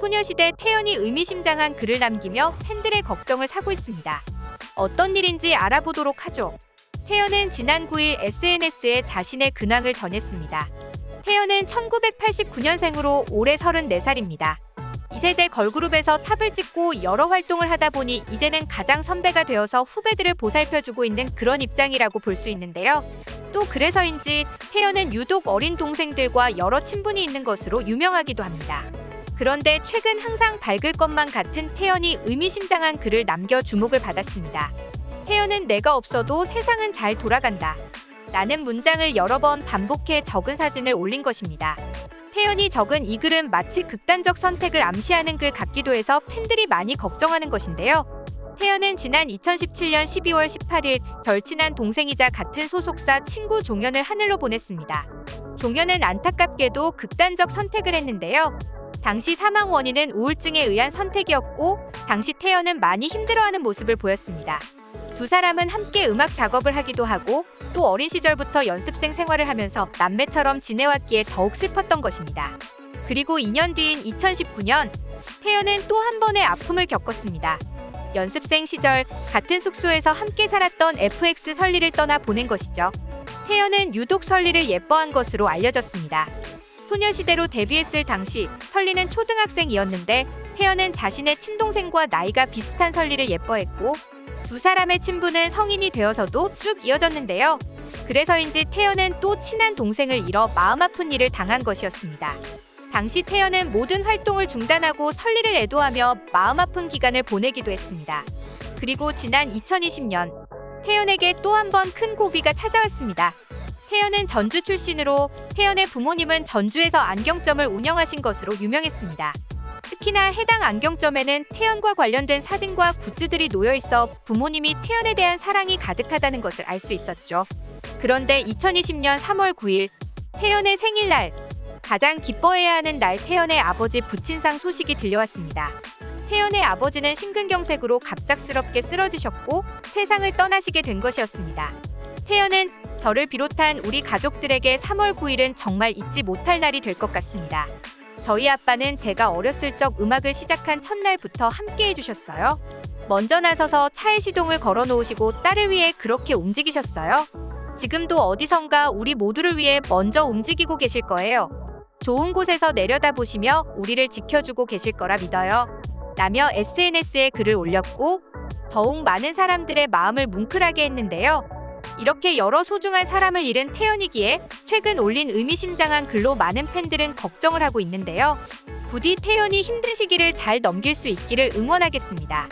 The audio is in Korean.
소녀시대 태연이 의미심장한 글을 남기며 팬들의 걱정을 사고 있습니다. 어떤 일인지 알아보도록 하죠. 태연은 지난 9일 SNS에 자신의 근황을 전했습니다. 태연은 1989년생으로 올해 34살입니다. 2세대 걸그룹에서 탑을 찍고 여러 활동을 하다 보니 이제는 가장 선배가 되어서 후배들을 보살펴주고 있는 그런 입장이라고 볼 수 있는데요. 또 그래서인지 태연은 유독 어린 동생들과 여러 친분이 있는 것으로 유명하기도 합니다. 그런데 최근 항상 밝을 것만 같은 태연이 의미심장한 글을 남겨 주목을 받았습니다. 태연은 내가 없어도 세상은 잘 돌아간다. 라는 문장을 여러 번 반복해 적은 사진을 올린 것입니다. 태연이 적은 이 글은 마치 극단적 선택을 암시하는 글 같기도 해서 팬들이 많이 걱정하는 것인데요. 태연은 지난 2017년 12월 18일 절친한 동생이자 같은 소속사 친구 종현을 하늘로 보냈습니다. 종현은 안타깝게도 극단적 선택을 했는데요. 당시 사망 원인은 우울증에 의한 선택이었고 당시 태연은 많이 힘들어하는 모습을 보였습니다. 두 사람은 함께 음악 작업을 하기도 하고 또 어린 시절부터 연습생 생활을 하면서 남매처럼 지내왔기에 더욱 슬펐던 것입니다. 그리고 2년 뒤인 2019년 태연은 또 한 번의 아픔을 겪었습니다. 연습생 시절 같은 숙소에서 함께 살았던 FX 설리를 떠나 보낸 것이죠. 태연은 유독 설리를 예뻐한 것으로 알려졌습니다. 소녀시대로 데뷔했을 당시 설리는 초등학생이었는데 태연은 자신의 친동생과 나이가 비슷한 설리를 예뻐했고 두 사람의 친분은 성인이 되어서도 쭉 이어졌는데요. 그래서인지 태연은 또 친한 동생을 잃어 마음 아픈 일을 당한 것이었습니다. 당시 태연은 모든 활동을 중단하고 설리를 애도하며 마음 아픈 기간을 보내기도 했습니다. 그리고 지난 2020년 태연에게 또 한 번 큰 고비가 찾아왔습니다. 태연은 전주 출신으로 태연의 부모님은 전주에서 안경점을 운영하신 것으로 유명했습니다. 특히나 해당 안경점에는 태연과 관련된 사진과 굿즈들이 놓여 있어 부모님이 태연에 대한 사랑이 가득하다는 것을 알 수 있었죠. 그런데 2020년 3월 9일 태연의 생일날 가장 기뻐해야 하는 날 태연의 아버지 부친상 소식이 들려왔습니다. 태연의 아버지는 심근경색으로 갑작스럽게 쓰러지셨고 세상을 떠나시게 된 것이었습니다. 태연은 저를 비롯한 우리 가족들에게 3월 9일은 정말 잊지 못할 날이 될 것 같습니다. 저희 아빠는 제가 어렸을 적 음악을 시작한 첫날부터 함께 해주셨어요. 먼저 나서서 차에 시동을 걸어 놓으시고 딸을 위해 그렇게 움직이셨어요. 지금도 어디선가 우리 모두를 위해 먼저 움직이고 계실 거예요. 좋은 곳에서 내려다보시며 우리를 지켜주고 계실 거라 믿어요. 라며 SNS에 글을 올렸고 더욱 많은 사람들의 마음을 뭉클하게 했는데요. 이렇게 여러 소중한 사람을 잃은 태연이기에 최근 올린 의미심장한 글로 많은 팬들은 걱정을 하고 있는데요. 부디 태연이 힘든 시기를 잘 넘길 수 있기를 응원하겠습니다.